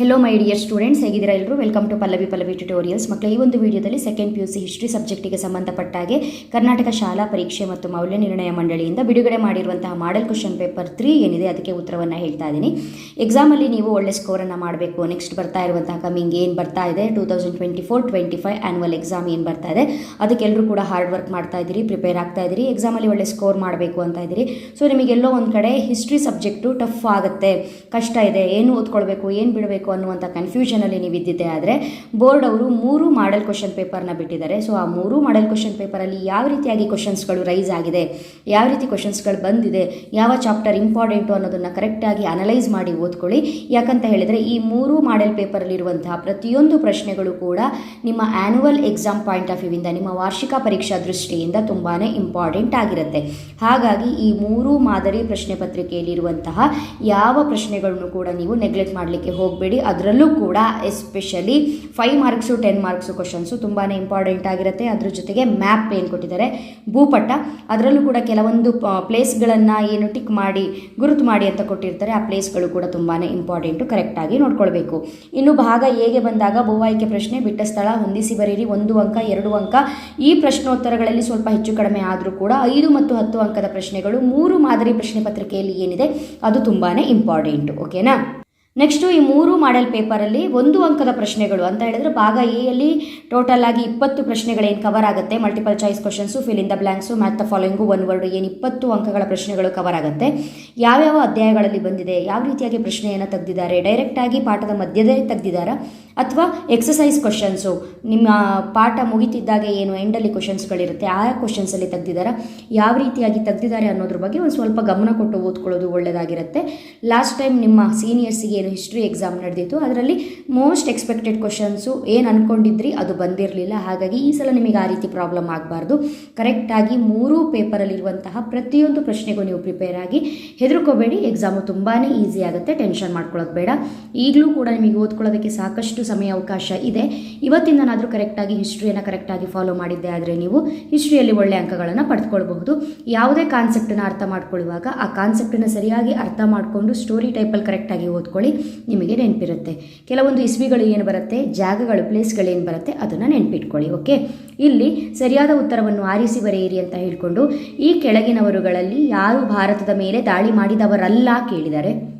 Hello my dear students ಹೇಗಿದ್ದೀರಾ ಎಲ್ಲರೂ welcome to Pallavi Pallavi tutorials ಮಕ್ಕಳ ಈ ಒಂದು ವಿಡಿಯೋದಲ್ಲಿ second P U C history ಸಬ್ಜೆಕ್ಟಿಗೆ ಸಂಬಂಧಪಟ್ಟ ಹಾಗೆ ಕರ್ನಾಟಕ ಶಾಲಾ ಪರೀಕ್ಷೆ ಮತ್ತು ಮೌಲ್ಯ ನಿರ್ಣಯ ಮಂಡಳಿಯಿಂದ ಬಿಡುಗಡೆ ಮಾಡಿರುವಂತಹ ಮಾಡೆಲ್ ಕ್ವಶನ್ ಪೇಪರ್ ತ್ರೀ ಏನಿದೆ, ಅದಕ್ಕೆ ಉತ್ತರವನ್ನು ಹೇಳ್ತಾ ಇದ್ದೀನಿ. ಎಕ್ಸಾಮಲ್ಲಿ ನೀವು ಒಳ್ಳೆ ಸ್ಕೋರನ್ನು ಮಾಡಬೇಕು. ನೆಕ್ಸ್ಟ್ ಬರ್ತಾ ಇರುವಂತಹ ಕಮಿಂಗ್ ಏನು ಬರ್ತಾ ಇದೆ? Two thousand twenty four twenty five annual exam ಏನು ಬರ್ತಾ ಇದೆ? ಅದಕ್ಕೆಲ್ಲರೂ ಕೂಡ ಹಾರ್ಡ್ ವರ್ಕ್ ಮಾಡ್ತಾ ಇದ್ದೀರಿ ಪ್ರಿಪೇರ್ ಆಗ್ತಾ ಇದ್ದೀರಿ. ಎಕ್ಸಾಮಲ್ಲಿ ಒಳ್ಳೆ ಸ್ಕೋರ್ ಮಾಡಬೇಕು ಅಂತ ಇದ್ದೀರಿ. ಸೊ ನಿಮಗೆಲ್ಲೋ ಒಂದು ಕಡೆ ಹಿಸ್ಟ್ರಿ ಸಬ್ಜೆಕ್ಟು ಟಫ್ ಆಗುತ್ತೆ. ಕಷ್ಟ ಇದೆ. ಏನು ಓದ್ಕೊಳ್ಬೇಕು? ಏನು ಬಿಡಬೇಕು? ಅನ್ನುವಂಥ ಕನ್ಫ್ಯೂಷನಲ್ಲಿ ನೀವು ಇದ್ದಿದ್ದೆ ಆದರೆ ಬೋರ್ಡ್ ಅವರು ಮೂರು ಮಾಡೆಲ್ ಕ್ವಶನ್ ಪೇಪರ್ನ ಬಿಟ್ಟಿದ್ದಾರೆ. ಸೊ ಆ ಮೂರು ಮಾಡೆಲ್ ಕ್ವಶನ್ ಪೇಪರಲ್ಲಿ ಯಾವ ರೀತಿಯಾಗಿ ಕ್ವಶನ್ಸ್ಗಳು ರೈಸ್ ಆಗಿದೆ, ಯಾವ ರೀತಿ ಕ್ವಶನ್ಸ್ಗಳು ಬಂದಿದೆ, ಯಾವ ಚಾಪ್ಟರ್ ಇಂಪಾರ್ಟೆಂಟು ಅನ್ನೋದನ್ನು ಕರೆಕ್ಟಾಗಿ ಅನಲೈಸ್ ಮಾಡಿ ಓದ್ಕೊಳ್ಳಿ. ಯಾಕಂತ ಹೇಳಿದರೆ ಈ ಮೂರು ಮಾಡೆಲ್ ಪೇಪರಲ್ಲಿರುವಂತಹ ಪ್ರತಿಯೊಂದು ಪ್ರಶ್ನೆಗಳು ಕೂಡ ನಿಮ್ಮ ಆ್ಯನುವಲ್ ಎಕ್ಸಾಮ್ ಪಾಯಿಂಟ್ ಆಫ್ ವ್ಯೂವಿಂದ ನಿಮ್ಮ ವಾರ್ಷಿಕ ಪರೀಕ್ಷಾ ದೃಷ್ಟಿಯಿಂದ ತುಂಬಾ ಇಂಪಾರ್ಟೆಂಟ್ ಆಗಿರುತ್ತೆ. ಹಾಗಾಗಿ ಈ ಮೂರು ಮಾದರಿ ಪ್ರಶ್ನೆ ಪತ್ರಿಕೆಯಲ್ಲಿರುವಂತಹ ಯಾವ ಪ್ರಶ್ನೆಗಳನ್ನು ಕೂಡ ನೀವು ನೆಗ್ಲೆಕ್ಟ್ ಮಾಡಲಿಕ್ಕೆ ಹೋಗಬೇಡಿ. ಅದರಲ್ಲೂ ಕೂಡ especially five marks ten marks questions ತುಂಬಾ ಇಂಪಾರ್ಟೆಂಟ್ ಆಗಿರುತ್ತೆ. ಅದ್ರ ಜೊತೆಗೆ ಮ್ಯಾಪ್ ಏನು ಕೊಟ್ಟಿದ್ದಾರೆ? ಭೂಪಟ ಅದರಲ್ಲೂ ಕೂಡ ಕೆಲವೊಂದು ಪ್ಲೇಸ್ಗಳನ್ನು ಏನು ಟಿಕ್ ಮಾಡಿ, ಗುರುತು ಮಾಡಿ ಅಂತ ಕೊಟ್ಟಿರ್ತಾರೆ. ಆ ಪ್ಲೇಸ್ಗಳು ಕೂಡ ತುಂಬಾ ಇಂಪಾರ್ಟೆಂಟು ಕರೆಕ್ಟಾಗಿ ನೋಡ್ಕೊಳ್ಬೇಕು. ಇನ್ನು ಭಾಗ ಹೇಗೆ ಬಂದಾಗ ಬಹುಆಯ್ಕೆ ಪ್ರಶ್ನೆ, ಬಿಟ್ಟ ಸ್ಥಳ, ಹೊಂದಿಸಿ ಬರೀರಿ, ಒಂದು ಅಂಕ, ಎರಡು ಅಂಕ. ಈ ಪ್ರಶ್ನೋತ್ತರಗಳಲ್ಲಿ ಸ್ವಲ್ಪ ಹೆಚ್ಚು ಕಡಿಮೆ ಆದರೂ ಕೂಡ ಐದು ಮತ್ತು ಹತ್ತು ಅಂಕದ ಪ್ರಶ್ನೆಗಳು ಮೂರು ಮಾದರಿ ಪ್ರಶ್ನೆ ಪತ್ರಿಕೆಯಲ್ಲಿ ಏನಿದೆ? ಅದು ತುಂಬಾ ಇಂಪಾರ್ಟೆಂಟು ಓಕೆನಾ ನೆಕ್ಸ್ಟು ಈ ಮೂರು ಮಾಡೆಲ್ ಪೇಪರಲ್ಲಿ ಒಂದು ಅಂಕದ ಪ್ರಶ್ನೆಗಳು ಅಂತ ಹೇಳಿದ್ರೆ ಭಾಗ ಎ ಯಲ್ಲಿ ಟೋಟಲ್ ಆಗಿ ಇಪ್ಪತ್ತು ಪ್ರಶ್ನೆಗಳೇನು ಕವರ್ ಆಗುತ್ತೆ? Multiple choice questions fill in the blanks match the following one word ಏನು ಇಪ್ಪತ್ತು ಅಂಕಗಳ ಪ್ರಶ್ನೆಗಳು ಕವರ್ ಆಗುತ್ತೆ? ಯಾವ್ಯಾವ ಅಧ್ಯಾಯಗಳಲ್ಲಿ ಬಂದಿದೆ? ಯಾವ ರೀತಿಯಾಗಿ ಪ್ರಶ್ನೆಯನ್ನು ತೆಗೆದಿದ್ದಾರೆ? ಡೈರೆಕ್ಟಾಗಿ ಪಾಠದ ಮಧ್ಯದಲ್ಲಿ ತೆಗೆದಿದ್ದಾರಾ? ಅಥವಾ ಎಕ್ಸಸೈಸ್ ಕ್ವಶನ್ಸು ನಿಮ್ಮ ಪಾಠ ಮುಗಿತಿದ್ದಾಗ ಏನು ಎಂಡಲ್ಲಿ ಕ್ವಶನ್ಸ್ಗಳಿರುತ್ತೆ ಆ ಕ್ವಶನ್ಸಲ್ಲಿ ತೆಗೆದಿದ್ದಾರಾ? ಯಾವ ರೀತಿಯಾಗಿ ತೆಗೆದಿದ್ದಾರೆ ಅನ್ನೋದ್ರ ಬಗ್ಗೆ ಒಂದು ಸ್ವಲ್ಪ ಗಮನ ಕೊಟ್ಟು ಓದ್ಕೊಳ್ಳೋದು ಒಳ್ಳೆಯದಾಗಿರುತ್ತೆ ಲಾಸ್ಟ್ ಟೈಮ್ ನಿಮ್ಮ ಸೀನಿಯರ್ಸಿಗೆ ಏನು ಹಿಸ್ಟ್ರಿ ಎಕ್ಸಾಮ್ ನಡೆದಿತ್ತು. ಅದರಲ್ಲಿ ಮೋಸ್ಟ್ ಎಕ್ಸ್ಪೆಕ್ಟೆಡ್ ಕ್ವಶನ್ಸು ಏನು ಅಂದ್ಕೊಂಡಿದ್ರಿ ಅದು ಬಂದಿರಲಿಲ್ಲ. ಹಾಗಾಗಿ ಈ ಸಲ ನಿಮಗೆ ಆ ರೀತಿ ಪ್ರಾಬ್ಲಮ್ ಆಗಬಾರ್ದು. ಕರೆಕ್ಟಾಗಿ ಮೂರೂ ಪೇಪರಲ್ಲಿರುವಂತಹ ಪ್ರತಿಯೊಂದು ಪ್ರಶ್ನೆಗೂ ನೀವು ಪ್ರಿಪೇರ್ ಆಗಿ ಹೆದರ್ಕೋಬೇಡಿ. ಎಕ್ಸಾಮು ತುಂಬಾ ಈಸಿ ಆಗುತ್ತೆ. ಟೆನ್ಷನ್ ಮಾಡ್ಕೊಳ್ಳೋದು ಬೇಡ. ಈಗಲೂ ಕೂಡ ನಿಮಗೆ ಓದ್ಕೊಳ್ಳೋದಕ್ಕೆ ಸಾಕಷ್ಟು ಸಮಯ ಅವಕಾಶ ಇದೆ. ಇವತ್ತಿಂದನಾದರೂ ಕರೆಕ್ಟಾಗಿ ಹಿಸ್ಟ್ರಿಯನ್ನು ಕರೆಕ್ಟಾಗಿ ಫಾಲೋ ಮಾಡಿದ್ದೆ ಆದರೆ ನೀವು ಹಿಸ್ಟ್ರಿಯಲ್ಲಿ ಒಳ್ಳೆ ಅಂಕಗಳನ್ನು ಪಡೆದುಕೊಳ್ಬಹುದು ಯಾವುದೇ ಕಾನ್ಸೆಪ್ಟನ್ನು ಅರ್ಥ ಮಾಡ್ಕೊಳ್ಳುವಾಗ ಆ ಕಾನ್ಸೆಪ್ಟನ್ನು ಸರಿಯಾಗಿ ಅರ್ಥ ಮಾಡಿಕೊಂಡು ಸ್ಟೋರಿ ಟೈಪಲ್ಲಿ ಕರೆಕ್ಟಾಗಿ ಓದ್ಕೊಳ್ಳಿ. ನಿಮಗೆ ನೆನಪಿರುತ್ತೆ. ಕೆಲವೊಂದು ಇಸ್ವಿಗಳು ಏನು ಬರುತ್ತೆ? ಜಾಗಗಳು ಪ್ಲೇಸ್ಗಳೇನು ಬರುತ್ತೆ? ಅದನ್ನು ನೆನಪಿಟ್ಕೊಳ್ಳಿ, ಓಕೆ? ಇಲ್ಲಿ ಸರಿಯಾದ ಉತ್ತರವನ್ನು ಆರಿಸಿ ಬರೆಯಿರಿ ಅಂತ ಹೇಳಿಕೊಂಡು ಈ ಕೆಳಗಿನವರುಗಳಲ್ಲಿ ಯಾರು ಭಾರತದ ಮೇಲೆ ದಾಳಿ ಮಾಡಿದವರಲ್ಲ ಕೇಳಿದ್ದಾರೆ.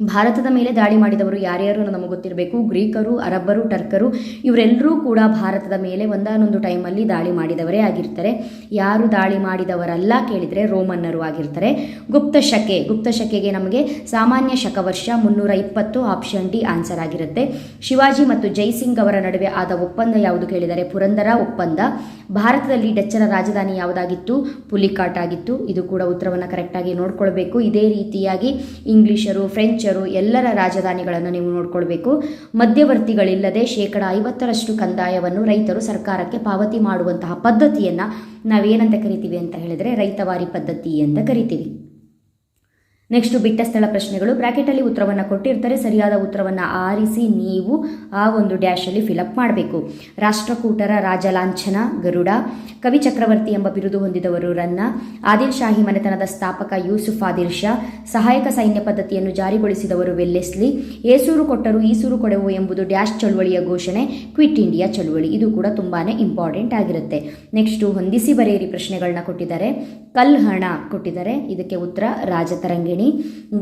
ಭಾರತದ ಮೇಲೆ ದಾಳಿ ಮಾಡಿದವರು ಯಾರ್ಯಾರು ನಮಗೆ ಗೊತ್ತಿರಬೇಕು. ಗ್ರೀಕರು, ಅರಬ್ಬರು, ಟರ್ಕರು ಇವರೆಲ್ಲರೂ ಕೂಡ ಭಾರತದ ಮೇಲೆ ಒಂದಾನೊಂದು ಟೈಮಲ್ಲಿ ದಾಳಿ ಮಾಡಿದವರೇ ಆಗಿರ್ತಾರೆ. ಯಾರು ದಾಳಿ ಮಾಡಿದವರಲ್ಲ ಕೇಳಿದರೆ ರೋಮನ್ನರು ಆಗಿರ್ತಾರೆ. ಗುಪ್ತ ಶಕೆ ನಮಗೆ ಸಾಮಾನ್ಯ ಶಕವರ್ಷ ಮುನ್ನೂರ ಇಪ್ಪತ್ತು ಆಪ್ಷನ್ ಡಿ ಆನ್ಸರ್ ಆಗಿರುತ್ತೆ. ಶಿವಾಜಿ ಮತ್ತು ಜೈಸಿಂಗ್ ಅವರ ನಡುವೆ ಆದ ಒಪ್ಪಂದ ಯಾವುದು ಕೇಳಿದರೆ ಪುರಂದರ ಒಪ್ಪಂದ. ಭಾರತದಲ್ಲಿ ಡಚ್ಚರ ರಾಜಧಾನಿ ಯಾವುದಾಗಿತ್ತು? ಪುಲಿಕಾಟ್ ಆಗಿತ್ತು. ಇದು ಕೂಡ ಉತ್ತರವನ್ನು ಕರೆಕ್ಟಾಗಿ ನೋಡ್ಕೊಳ್ಬೇಕು. ಇದೇ ರೀತಿಯಾಗಿ ಇಂಗ್ಲಿಷರು ಎಲ್ಲರ ರಾಜಧಾನಿಗಳನ್ನು ನೀವು ನೋಡ್ಕೊಳ್ಬೇಕು. ಮಧ್ಯವರ್ತಿಗಳಿಲ್ಲದೆ ಶೇಕಡ ಐವತ್ತರಷ್ಟು ಕಂದಾಯವನ್ನು ರೈತರು ಸರ್ಕಾರಕ್ಕೆ ಪಾವತಿ ಮಾಡುವಂತಹ ಪದ್ಧತಿಯನ್ನು ನಾವೇನಂತ ಕರಿತೀವಿ ಅಂತ ಹೇಳಿದರೆ ರೈತವಾರಿ ಪದ್ಧತಿ ಅಂತ ಕರಿತೀವಿ. ನೆಕ್ಸ್ಟು ಬಿಟ್ಟ ಸ್ಥಳ ಪ್ರಶ್ನೆಗಳು. ಬ್ರಾಕೆಟಲ್ಲಿ ಉತ್ತರವನ್ನು ಕೊಟ್ಟಿರ್ತಾರೆ. ಸರಿಯಾದ ಉತ್ತರವನ್ನು ಆರಿಸಿ ನೀವು ಆ ಒಂದು ಡ್ಯಾಶಲ್ಲಿ ಫಿಲಪ್ ಮಾಡಬೇಕು. ರಾಷ್ಟ್ರಕೂಟರ ರಾಜಲಾಂಛನ ಗರುಡ. ಕವಿ ಚಕ್ರವರ್ತಿ ಎಂಬ ಬಿರುದು ಹೊಂದಿದವರು ರನ್ನ. ಆದಿಲ್ ಶಾಹಿ ಮನೆತನದ ಸ್ಥಾಪಕ ಯೂಸುಫ್ ಆದಿಲ್ ಶಾ. ಸಹಾಯಕ ಸೈನ್ಯ ಪದ್ಧತಿಯನ್ನು ಜಾರಿಗೊಳಿಸಿದವರು ವೆಲ್ಲೆಸ್ಲಿ. ಏಸೂರು ಕೊಟ್ಟರು ಈಸೂರು ಕೊಡೆವು ಎಂಬುದು ಡ್ಯಾಶ್ ಚಳುವಳಿಯ ಘೋಷಣೆ. ಕ್ವಿಟ್ ಇಂಡಿಯಾ ಚಳುವಳಿ. ಇದು ಕೂಡ ತುಂಬಾ ಇಂಪಾರ್ಟೆಂಟ್ ಆಗಿರುತ್ತೆ. ನೆಕ್ಸ್ಟು ಹೊಂದಿಸಿ ಬರೆಯಿರಿ ಪ್ರಶ್ನೆಗಳನ್ನ ಕೊಟ್ಟಿದ್ದಾರೆ. ಕಲ್ಹಣ ಕೊಟ್ಟಿದ್ದಾರೆ. ಇದಕ್ಕೆ ಉತ್ತರ ರಾಜತರಂಗಿಣಿ.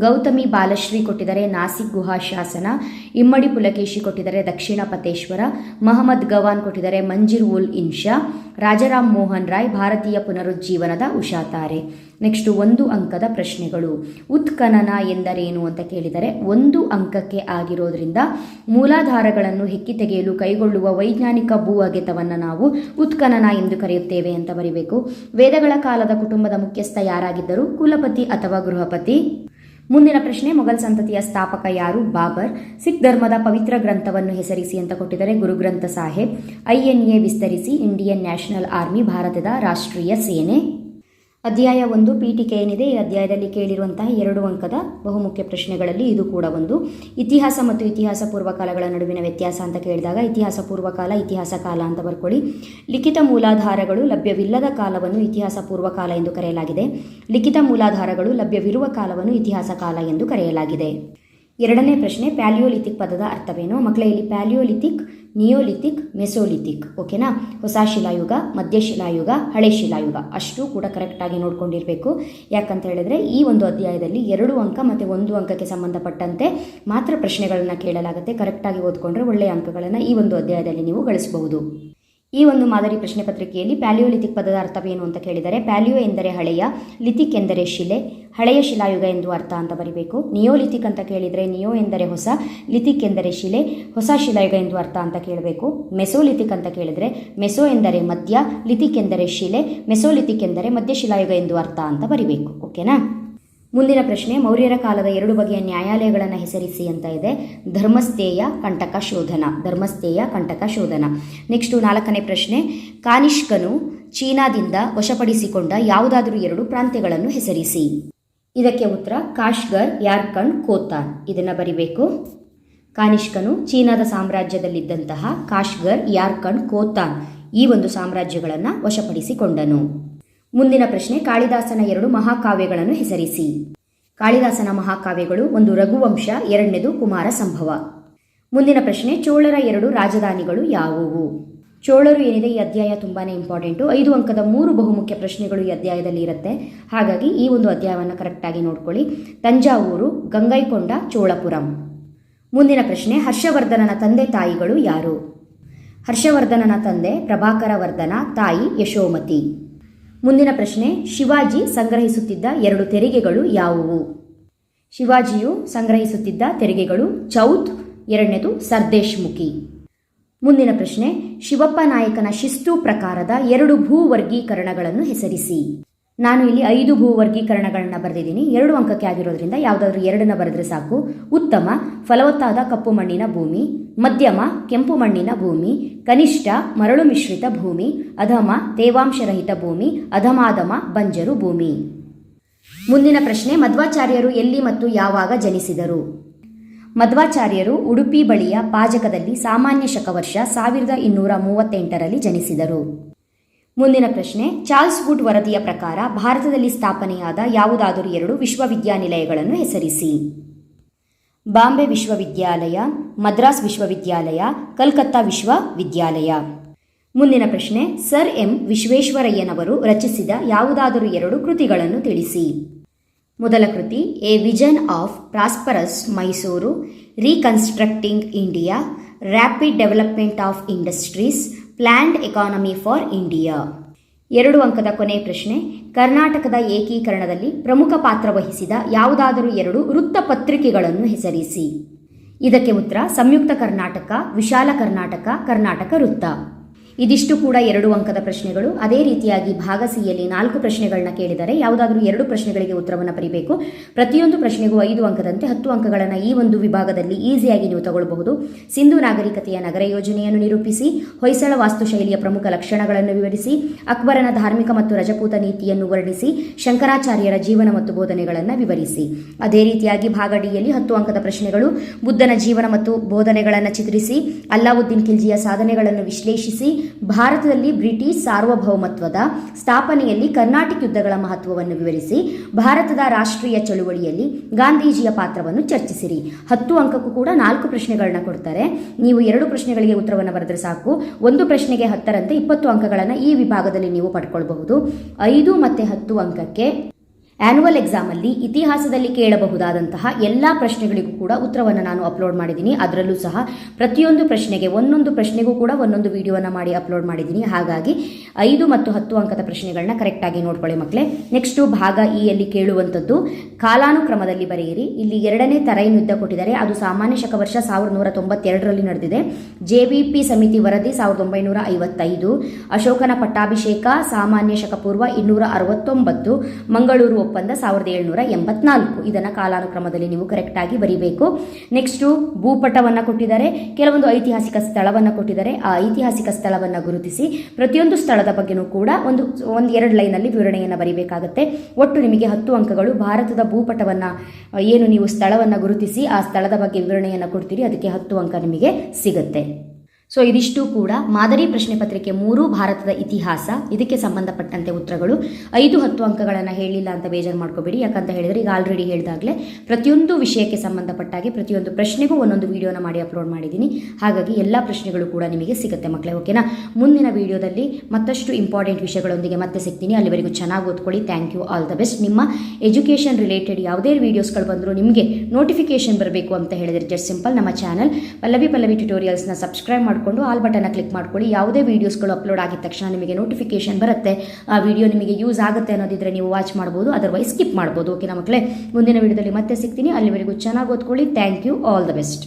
ಗೌತಮಿ ಬಾಲಶ್ರೀ ಕೊಟ್ಟಿದ್ದಾರೆ, ನಾಸಿಕ್ ಗುಹಾ ಶಾಸನ, ಇಮ್ಮಡಿ ಪುಲಕೇಶಿ ಕೊಟ್ಟಿದ್ದಾರೆ, ದಕ್ಷಿಣ ಪತೇಶ್ವರ ಮಹಮ್ಮದ್ ಗವಾನ್ ಕೊಟ್ಟಿದ್ದಾರೆ, ಮಂಜಿರ್ ಉಲ್ ಇನ್ಶಾ ರಾಜಾರಾಮ್ ಮೋಹನ್ ರಾಯ್ ಭಾರತೀಯ ಪುನರುಜ್ಜೀವನದ ಉಷಾತಾರೆ. ನೆಕ್ಸ್ಟು ಒಂದು ಅಂಕದ ಪ್ರಶ್ನೆಗಳು. ಉತ್ಖನನ ಎಂದರೇನು ಅಂತ ಕೇಳಿದರೆ, ಒಂದು ಅಂಕಕ್ಕೆ ಆಗಿರೋದ್ರಿಂದ ಮೂಲಾಧಾರಗಳನ್ನು ಹೆಕ್ಕಿ ತೆಗೆಯಲು ಕೈಗೊಳ್ಳುವ ವೈಜ್ಞಾನಿಕ ಭೂ ಅಗೆತವನ್ನು ನಾವು ಉತ್ಖನನ ಎಂದು ಕರೆಯುತ್ತೇವೆ ಅಂತ ಬರಿಬೇಕು. ವೇದಗಳ ಕಾಲದ ಕುಟುಂಬದ ಮುಖ್ಯಸ್ಥ ಯಾರಾಗಿದ್ದರು? ಕುಲಪತಿ ಅಥವಾ ಗೃಹಪತಿ? ಮುಂದಿನ ಪ್ರಶ್ನೆ, ಮೊಘಲ್ ಸಂತತಿಯ ಸ್ಥಾಪಕ ಯಾರು? ಬಾಬರ್. ಸಿಖ್ ಧರ್ಮದ ಪವಿತ್ರ ಗ್ರಂಥವನ್ನು ಹೆಸರಿಸಿ ಅಂತ ಕೊಟ್ಟಿದ್ದಾರೆ ಗುರುಗ್ರಂಥ ಸಾಹೇಬ್. ಐಎನ್ಎ ವಿಸ್ತರಿಸಿ, ಇಂಡಿಯನ್ ನ್ಯಾಷನಲ್ ಆರ್ಮಿ, ಭಾರತದ ರಾಷ್ಟ್ರೀಯ ಸೇನೆ. ಅಧ್ಯಾಯ ಒಂದು ಪೀಠಿಕೆ ಏನಿದೆ, ಈ ಅಧ್ಯಾಯದಲ್ಲಿ ಕೇಳಿರುವಂತಹ ಎರಡು ಅಂಕದ ಬಹುಮುಖ್ಯ ಪ್ರಶ್ನೆಗಳಲ್ಲಿ ಇದು ಕೂಡ ಒಂದು. ಇತಿಹಾಸ ಮತ್ತು ಇತಿಹಾಸ ಪೂರ್ವಕಾಲಗಳ ನಡುವಿನ ವ್ಯತ್ಯಾಸ ಅಂತ ಕೇಳಿದಾಗ, ಇತಿಹಾಸ ಪೂರ್ವಕಾಲ, ಇತಿಹಾಸ ಕಾಲ ಅಂತ ಬರ್ಕೊಳ್ಳಿ. ಲಿಖಿತ ಮೂಲಾಧಾರಗಳು ಲಭ್ಯವಿಲ್ಲದ ಕಾಲವನ್ನು ಇತಿಹಾಸ ಪೂರ್ವಕಾಲ ಎಂದು ಕರೆಯಲಾಗಿದೆ. ಲಿಖಿತ ಮೂಲಾಧಾರಗಳು ಲಭ್ಯವಿರುವ ಕಾಲವನ್ನು ಇತಿಹಾಸ ಕಾಲ ಎಂದು ಕರೆಯಲಾಗಿದೆ. ಎರಡನೇ ಪ್ರಶ್ನೆ, ಪ್ಯಾಲಿಯೋಲಿಥಿಕ್ ಪದದ ಅರ್ಥವೇನು? ಮಕ್ಕಳೇ, ಇಲ್ಲಿ ಪ್ಯಾಲಿಯೋಲಿಥಿಕ್ ನಿಯೋಲಿಥಿಕ್ ಮೆಸೋಲಿಥಿಕ್ ಓಕೆನಾ ಹೊಸ ಶಿಲಾಯುಗ, ಮಧ್ಯ ಶಿಲಾಯುಗ, ಹಳೆ ಶಿಲಾಯುಗ, ಅಷ್ಟು ಕೂಡ ಕರೆಕ್ಟಾಗಿ ನೋಡ್ಕೊಂಡಿರಬೇಕು. ಯಾಕಂತ ಹೇಳಿದ್ರೆ ಈ ಒಂದು ಅಧ್ಯಾಯದಲ್ಲಿ ಎರಡು ಅಂಕ ಮತ್ತು ಒಂದು ಅಂಕಕ್ಕೆ ಸಂಬಂಧಪಟ್ಟಂತೆ ಮಾತ್ರ ಪ್ರಶ್ನೆಗಳನ್ನು ಕೇಳಲಾಗುತ್ತೆ. ಕರೆಕ್ಟಾಗಿ ಓದ್ಕೊಂಡ್ರೆ ಒಳ್ಳೆಯ ಅಂಕಗಳನ್ನು ಈ ಒಂದು ಅಧ್ಯಾಯದಲ್ಲಿ ನೀವು ಗಳಿಸಬಹುದು. ಈ ಒಂದು ಮಾದರಿ ಪ್ರಶ್ನೆ ಪತ್ರಿಕೆಯಲ್ಲಿ ಪ್ಯಾಲಿಯೋಲಿಥಿಕ್ ಪದದ ಅರ್ಥವೇನು ಅಂತ ಕೇಳಿದರೆ, ಪ್ಯಾಲಿಯೋ ಎಂದರೆ ಹಳೆಯ, ಲಿಥಿಕ್ ಎಂದರೆ ಶಿಲೆ, ಹಳೆಯ ಶಿಲಾಯುಗ ಎಂದು ಅರ್ಥ ಅಂತ ಬರಿಬೇಕು. ನಿಯೋಲಿಥಿಕ್ ಅಂತ ಕೇಳಿದರೆ ನಿಯೋ ಎಂದರೆ ಹೊಸ, ಲಿಥಿಕ್ ಎಂದರೆ ಶಿಲೆ, ಹೊಸ ಶಿಲಾಯುಗ ಎಂದು ಅರ್ಥ ಅಂತ ಕೇಳಬೇಕು. ಮೆಸೋಲಿಥಿಕ್ ಅಂತ ಕೇಳಿದರೆ, ಮೆಸೋ ಎಂದರೆ ಮಧ್ಯ, ಲಿಥಿಕ್ ಎಂದರೆ ಶಿಲೆ ಮೆಸೋಲಿಥಿಕ್ ಎಂದರೆ ಮಧ್ಯ ಶಿಲಾಯುಗ ಎಂದು ಅರ್ಥ ಅಂತ ಬರಿಬೇಕು. ಓಕೆನಾ? ಮುಂದಿನ ಪ್ರಶ್ನೆ, ಮೌರ್ಯರ ಕಾಲದ ಎರಡು ಬಗೆಯ ನ್ಯಾಯಾಲಯಗಳನ್ನು ಹೆಸರಿಸಿ ಅಂತ ಇದೆ. ಧರ್ಮಸ್ಥೇಯ, ಕಂಟಕ, ಶೋಧನ. ಧರ್ಮಸ್ಥೇಯ, ಕಂಟಕ, ಶೋಧನ. ನೆಕ್ಸ್ಟು ನಾಲ್ಕನೇ ಪ್ರಶ್ನೆ, ಕಾನಿಷ್ಕನು ಚೀನಾದಿಂದ ವಶಪಡಿಸಿಕೊಂಡ ಯಾವುದಾದರೂ ಎರಡು ಪ್ರಾಂತ್ಯಗಳನ್ನು ಹೆಸರಿಸಿ. ಇದಕ್ಕೆ ಉತ್ತರ, ಕಾಶ್ಗರ್ ಯಾರ್ಕಂಡ್ ಕೋತಾನ್. ಇದನ್ನು ಬರಿಬೇಕು. ಕಾನಿಷ್ಕನು ಚೀನಾದ ಸಾಮ್ರಾಜ್ಯದಲ್ಲಿದ್ದಂತಹ ಕಾಶ್ಗರ್ ಯಾರ್ಕಂಡ್ ಕೋತಾನ್ ಈ ಒಂದು ಸಾಮ್ರಾಜ್ಯಗಳನ್ನು ವಶಪಡಿಸಿಕೊಂಡನು. ಮುಂದಿನ ಪ್ರಶ್ನೆ, ಕಾಳಿದಾಸನ ಎರಡು ಮಹಾಕಾವ್ಯಗಳನ್ನು ಹೆಸರಿಸಿ. ಕಾಳಿದಾಸನ ಮಹಾಕಾವ್ಯಗಳು ಒಂದು ರಘುವಂಶ, ಎರಡನೇದು ಕುಮಾರ ಸಂಭವ. ಮುಂದಿನ ಪ್ರಶ್ನೆ, ಚೋಳರ ಎರಡು ರಾಜಧಾನಿಗಳು ಯಾವುವು? ಚೋಳರು ಏನಿದೆ, ಈ ಅಧ್ಯಾಯ ತುಂಬಾ ಇಂಪಾರ್ಟೆಂಟು. ಐದು ಅಂಕದ ಮೂರು ಬಹುಮುಖ್ಯ ಪ್ರಶ್ನೆಗಳು ಈ ಅಧ್ಯಾಯದಲ್ಲಿ ಇರುತ್ತೆ. ಹಾಗಾಗಿ ಈ ಒಂದು ಅಧ್ಯಾಯವನ್ನು ಕರೆಕ್ಟಾಗಿ ನೋಡ್ಕೊಳ್ಳಿ. ತಂಜಾವೂರು, ಗಂಗೈಕೊಂಡ, ಚೋಳಪುರಂ. ಮುಂದಿನ ಪ್ರಶ್ನೆ, ಹರ್ಷವರ್ಧನನ ತಂದೆ ತಾಯಿಗಳು ಯಾರು? ಹರ್ಷವರ್ಧನನ ತಂದೆ ಪ್ರಭಾಕರ ವರ್ಧನ ತಾಯಿ ಯಶೋಮತಿ. ಮುಂದಿನ ಪ್ರಶ್ನೆ, ಶಿವಾಜಿ ಸಂಗ್ರಹಿಸುತ್ತಿದ್ದ ಎರಡು ತೆರಿಗೆಗಳು ಯಾವುವು? ಶಿವಾಜಿಯು ಸಂಗ್ರಹಿಸುತ್ತಿದ್ದ ತೆರಿಗೆಗಳು ಚೌತ್, ಎರಡನೇದು ಸರ್ದೇಶ್ಮುಖಿ. ಮುಂದಿನ ಪ್ರಶ್ನೆ, ಶಿವಪ್ಪ ನಾಯಕನ ಶಿಸ್ತು ಪ್ರಕಾರದ ಎರಡು ಭೂ ವರ್ಗೀಕರಣಗಳನ್ನು ಹೆಸರಿಸಿ. ನಾನು ಇಲ್ಲಿ ಐದು ಭೂ ವರ್ಗೀಕರಣಗಳನ್ನ ಬರೆದಿದ್ದೀನಿ. ಎರಡು ಅಂಕಕ್ಕೆ ಆಗಿರೋದ್ರಿಂದ ಯಾವುದಾದ್ರೂ ಎರಡನ್ನ ಬರೆದ್ರೆ ಸಾಕು. ಉತ್ತಮ, ಫಲವತ್ತಾದ ಕಪ್ಪು ಮಣ್ಣಿನ ಭೂಮಿ, ಮಧ್ಯಮ, ಕೆಂಪು ಮಣ್ಣಿನ ಭೂಮಿ, ಕನಿಷ್ಠ, ಮರಳು ಮಿಶ್ರಿತ ಭೂಮಿ, ಅಧಮ, ತೇವಾಂಶರಹಿತ ಭೂಮಿ ಅಧಮಾಧಮ ಬಂಜರು ಭೂಮಿ. ಮುಂದಿನ ಪ್ರಶ್ನೆ, ಮಧ್ವಾಚಾರ್ಯರು ಎಲ್ಲಿ ಮತ್ತು ಯಾವಾಗ ಜನಿಸಿದರು? ಮಧ್ವಾಚಾರ್ಯರು ಉಡುಪಿ ಬಳಿಯ ಪಾಜಕದಲ್ಲಿ ಸಾಮಾನ್ಯ ಶಕವರ್ಷ ಸಾವಿರದ ಇನ್ನೂರ ಮೂವತ್ತೆಂಟರಲ್ಲಿ ಜನಿಸಿದರು. ಮುಂದಿನ ಪ್ರಶ್ನೆ, ಚಾರ್ಲ್ಸ್ ವುಡ್ ವರದಿಯ ಪ್ರಕಾರ ಭಾರತದಲ್ಲಿ ಸ್ಥಾಪನೆಯಾದ ಯಾವುದಾದರೂ ಎರಡು ವಿಶ್ವವಿದ್ಯಾನಿಲಯಗಳನ್ನು ಹೆಸರಿಸಿ. ಬಾಂಬೆ ವಿಶ್ವವಿದ್ಯಾಲಯ, ಮದ್ರಾಸ್ ವಿಶ್ವವಿದ್ಯಾಲಯ, ಕಲ್ಕತ್ತಾ ವಿಶ್ವವಿದ್ಯಾಲಯ. ಮುಂದಿನ ಪ್ರಶ್ನೆ, ಸರ್ ಎಂ ವಿಶ್ವೇಶ್ವರಯ್ಯನವರು ರಚಿಸಿದ ಯಾವುದಾದರೂ ಎರಡು ಕೃತಿಗಳನ್ನು ತಿಳಿಸಿ. ಮೊದಲ ಕೃತಿ, a vision of prosperous, Mysuru, reconstructing India rapid development of industries planned economy for India. ಎರಡು ಅಂಕದ ಕೊನೆ ಪ್ರಶ್ನೆ, ಕರ್ನಾಟಕದ ಏಕೀಕರಣದಲ್ಲಿ ಪ್ರಮುಖ ಪಾತ್ರ ವಹಿಸಿದ ಯಾವುದಾದರೂ ಎರಡು ವೃತ್ತಪತ್ರಿಕೆಗಳನ್ನು ಹೆಸರಿಸಿ. ಇದಕ್ಕೆ ಉತ್ತರ, ಸಂಯುಕ್ತ ಕರ್ನಾಟಕ, ವಿಶಾಲ ಕರ್ನಾಟಕ ಕರ್ನಾಟಕ ವೃತ್ತ. ಇದಿಷ್ಟು ಕೂಡ ಎರಡು ಅಂಕದ ಪ್ರಶ್ನೆಗಳು. ಅದೇ ರೀತಿಯಾಗಿ ಭಾಗ ಸಿಯಲ್ಲಿ ನಾಲ್ಕು ಪ್ರಶ್ನೆಗಳನ್ನ ಕೇಳಿದರೆ ಯಾವುದಾದ್ರೂ ಎರಡು ಪ್ರಶ್ನೆಗಳಿಗೆ ಉತ್ತರವನ್ನು ಬರೀಬೇಕು. ಪ್ರತಿಯೊಂದು ಪ್ರಶ್ನೆಗೂ ಐದು ಅಂಕದಂತೆ ಹತ್ತು ಅಂಕಗಳನ್ನು ಈ ಒಂದು ವಿಭಾಗದಲ್ಲಿ ಈಸಿಯಾಗಿ ನೀವು ತಗೊಳ್ಳಬಹುದು ಸಿಂಧು ನಾಗರಿಕತೆಯ ನಗರ ಯೋಜನೆಯನ್ನು ನಿರೂಪಿಸಿ, ಹೊಯ್ಸಳ ವಾಸ್ತುಶೈಲಿಯ ಪ್ರಮುಖ ಲಕ್ಷಣಗಳನ್ನು ವಿವರಿಸಿ, ಅಕ್ಬರನ ಧಾರ್ಮಿಕ ಮತ್ತು ರಜಪೂತ ನೀತಿಯನ್ನು ವರ್ಣಿಸಿ, ಶಂಕರಾಚಾರ್ಯರ ಜೀವನ ಮತ್ತು ಬೋಧನೆಗಳನ್ನು ವಿವರಿಸಿ. ಅದೇ ರೀತಿಯಾಗಿ ಭಾಗ ಡಿಯಲ್ಲಿ ಹತ್ತು ಅಂಕದ ಪ್ರಶ್ನೆಗಳು. ಬುದ್ಧನ ಜೀವನ ಮತ್ತು ಬೋಧನೆಗಳನ್ನು ಚಿತ್ರಿಸಿ, ಅಲ್ಲಾವುದ್ದೀನ್ ಖಿಲ್ಜಿಯ ಸಾಧನೆಗಳನ್ನು ವಿಶ್ಲೇಷಿಸಿ ಭಾರತದಲ್ಲಿ ಬ್ರಿಟಿಷ್ ಸಾರ್ವಭೌಮತ್ವದ ಸ್ಥಾಪನೆಯಲ್ಲಿ ಕರ್ನಾಟಕ ಯುದ್ಧಗಳ ಮಹತ್ವವನ್ನು ವಿವರಿಸಿ, ಭಾರತದ ರಾಷ್ಟ್ರೀಯ ಚಳುವಳಿಯಲ್ಲಿ ಗಾಂಧೀಜಿಯ ಪಾತ್ರವನ್ನು ಚರ್ಚಿಸಿರಿ. ಹತ್ತು ಅಂಕಕ್ಕೂ ಕೂಡ ನಾಲ್ಕು ಪ್ರಶ್ನೆಗಳನ್ನ ಕೊಡ್ತಾರೆ. ನೀವು ಎರಡು ಪ್ರಶ್ನೆಗಳಿಗೆ ಉತ್ತರವನ್ನು ಬರೆದರೆ ಸಾಕು. ಒಂದು ಪ್ರಶ್ನೆಗೆ ಹತ್ತರಂತೆ ಇಪ್ಪತ್ತು ಅಂಕಗಳನ್ನು ಈ ವಿಭಾಗದಲ್ಲಿ ನೀವು ಪಡ್ಕೊಳ್ಬಹುದು. ಐದು ಮತ್ತು ಹತ್ತು ಅಂಕಕ್ಕೆ ಆನ್ಯುವಲ್ ಎಕ್ಸಾಮಲ್ಲಿ ಇತಿಹಾಸದಲ್ಲಿ ಕೇಳಬಹುದಾದಂತಹ ಎಲ್ಲ ಪ್ರಶ್ನೆಗಳಿಗೂ ಕೂಡ ಉತ್ತರವನ್ನು ನಾನು ಅಪ್ಲೋಡ್ ಮಾಡಿದ್ದೀನಿ. ಅದರಲ್ಲೂ ಸಹ ಪ್ರತಿಯೊಂದು ಪ್ರಶ್ನೆಗೆ ಒಂದೊಂದು ಪ್ರಶ್ನೆಗೂ ಕೂಡ ಒಂದೊಂದು ವಿಡಿಯೋವನ್ನು ಮಾಡಿ ಅಪ್ಲೋಡ್ ಮಾಡಿದ್ದೀನಿ. ಹಾಗಾಗಿ ಐದು ಮತ್ತು ಹತ್ತು ಅಂಕದ ಪ್ರಶ್ನೆಗಳನ್ನ ಕರೆಕ್ಟಾಗಿ ನೋಡ್ಕೊಳ್ಳಿ ಮಕ್ಕಳೇ ನೆಕ್ಸ್ಟು ಭಾಗ ಇ ಯಲ್ಲಿ ಕೇಳುವಂಥದ್ದು, ಕಾಲಾನುಕ್ರಮದಲ್ಲಿ ಬರೆಯಿರಿ. ಇಲ್ಲಿ ಎರಡನೇ ತರೈನ್ ಯುದ್ಧ ಕೊಟ್ಟಿದ್ದಾರೆ. ಅದು ಸಾಮಾನ್ಯ ಶಕವರ್ಷ ಸಾವಿರದ ನೂರ ತೊಂಬತ್ತೆರಡರಲ್ಲಿ ನಡೆದಿದೆ. ಜೆ ಪಿ ಸಮಿತಿ ವರದಿ ಸಾವಿರದ ಒಂಬೈನೂರ ಐವತ್ತೈದು ಅಶೋಕನ ಪಟ್ಟಾಭಿಷೇಕ, ಸಾಮಾನ್ಯ ಶಕಪೂರ್ವ ಇನ್ನೂರ ಅರವತ್ತೊಂಬತ್ತು ಮಂಗಳೂರು ಒಪ್ಪಂದ ಸಾವಿರದ ಏಳ್ನೂರ ಎಂಬತ್ನಾಲ್ಕು. ಇದನ್ನು ಕಾಲಾನುಕ್ರಮದಲ್ಲಿ ನೀವು ಕರೆಕ್ಟಾಗಿ ಬರೀಬೇಕು. ನೆಕ್ಸ್ಟು ಭೂಪಟವನ್ನು ಕೊಟ್ಟಿದ್ದಾರೆ. ಕೆಲವೊಂದು ಐತಿಹಾಸಿಕ ಸ್ಥಳವನ್ನು ಕೊಟ್ಟಿದ್ದಾರೆ. ಆ ಐತಿಹಾಸಿಕ ಸ್ಥಳವನ್ನು ಗುರುತಿಸಿ ಪ್ರತಿಯೊಂದು ಸ್ಥಳದ ಬಗ್ಗೆನೂ ಕೂಡ ಒಂದು ಒಂದು ಎರಡು ಲೈನಲ್ಲಿ ವಿವರಣೆಯನ್ನು ಬರೀಬೇಕಾಗುತ್ತೆ. ಒಟ್ಟು ನಿಮಗೆ ಹತ್ತು ಅಂಕಗಳು. ಭಾರತದ ಭೂಪಟವನ್ನು, ಏನು ನೀವು ಸ್ಥಳವನ್ನು ಗುರುತಿಸಿ ಆ ಸ್ಥಳದ ಬಗ್ಗೆ ವಿವರಣೆಯನ್ನು ಕೊಡ್ತೀರಿ. ಅದಕ್ಕೆ ಹತ್ತು ಅಂಕ ನಿಮಗೆ ಸಿಗುತ್ತೆ. ಸೊ ಇದಿಷ್ಟು ಕೂಡ ಮಾದರಿ ಪ್ರಶ್ನೆ ಪತ್ರಿಕೆ ಮೂರು, ಭಾರತದ ಇತಿಹಾಸ, ಇದಕ್ಕೆ ಸಂಬಂಧಪಟ್ಟಂತೆ ಉತ್ತರಗಳು. ಐದು ಹತ್ತು ಅಂಕಗಳನ್ನು ಹೇಳಿಲ್ಲ ಅಂತ ಬೇಜಾರು ಮಾಡ್ಕೋಬೇಡಿ. ಯಾಕಂತ ಹೇಳಿದರೆ ಈಗ ಆಲ್ರೆಡಿ ಹೇಳಿದಾಗಲೇ ಪ್ರತಿಯೊಂದು ವಿಷಯಕ್ಕೆ ಸಂಬಂಧಪಟ್ಟಾಗೆ ಪ್ರತಿಯೊಂದು ಪ್ರಶ್ನೆಗೂ ಒಂದೊಂದು ವಿಡಿಯೋನ ಮಾಡಿ ಅಪ್ಲೋಡ್ ಮಾಡಿದ್ದೀನಿ. ಹಾಗಾಗಿ ಎಲ್ಲ ಪ್ರಶ್ನೆಗಳು ಕೂಡ ನಿಮಗೆ ಸಿಗುತ್ತೆ ಮಕ್ಕಳೇ, ಓಕೆನಾ? ಮುಂದಿನ ವಿಡಿಯೋದಲ್ಲಿ ಮತ್ತಷ್ಟು ಇಂಪಾರ್ಟೆಂಟ್ ವಿಷಯಗಳೊಂದಿಗೆ ಮತ್ತೆ ಸಿಗ್ತೀನಿ. ಅಲ್ಲಿವರೆಗೂ ಚೆನ್ನಾಗಿ ಓದ್ಕೊಳ್ಳಿ. Thank you all the best ನಿಮ್ಮ ಎಜುಕೇಷನ್ ರಿಲೇಟೆಡ್ ಯಾವುದೇ ವೀಡಿಯೋಸ್ಗಳು ಬಂದರೂ ನಿಮಗೆ ನೋಟಿಫಿಕೇಶನ್ ಬರಬೇಕು ಅಂತ ಹೇಳಿದರೆ ಜಸ್ಟ್ ಸಿಂಪಲ್ ನಮ್ಮ ಚಾನಲ್ ಪಲ್ಲವಿ ಪಲ್ಲವಿ ಟ್ಯುಟೋರಿಯಲ್ಸ್ನ ಸಬ್ಸ್ಕ್ರೈಬ್ ಮಾಡಿಕೊಂಡು ಆಲ್ ಬಟನ್ನ ಕ್ಲಿಕ್ ಮಾಡ್ಕೊಳ್ಳಿ. ಯಾವುದೇ ವೀಡಿಯೋಸ್ಗಳು ಅಪ್ಲೋಡ್ ಆಗಿದ ತಕ್ಷಣ ನಿಮಗೆ ನೋಟಿಫಿಕೇಶನ್ ಬರುತ್ತೆ. ಆ ವಿಡಿಯೋ ನಿಮಗೆ ಯೂಸ್ ಆಗುತ್ತೆ ಅನ್ನೋದಿದ್ರೆ ನೀವು ವಾಚ್ ಮಾಡ್ಬೋದು ಅದರ್ವೈಸ್ ಸ್ಕಿಪ್ ಮಾಡ್ಬೋದು. ಓಕೆನಾ ಮಕ್ಕಳೇ, ಮುಂದಿನ ವಿಡಿಯೋದಲ್ಲಿ ಮತ್ತೆ ಸಿಗ್ತೀನಿ. ಅಲ್ಲಿವರೆಗೂ ಚೆನ್ನಾಗಿ ಓದ್ಕೊಳ್ಳಿ. Thank you all the best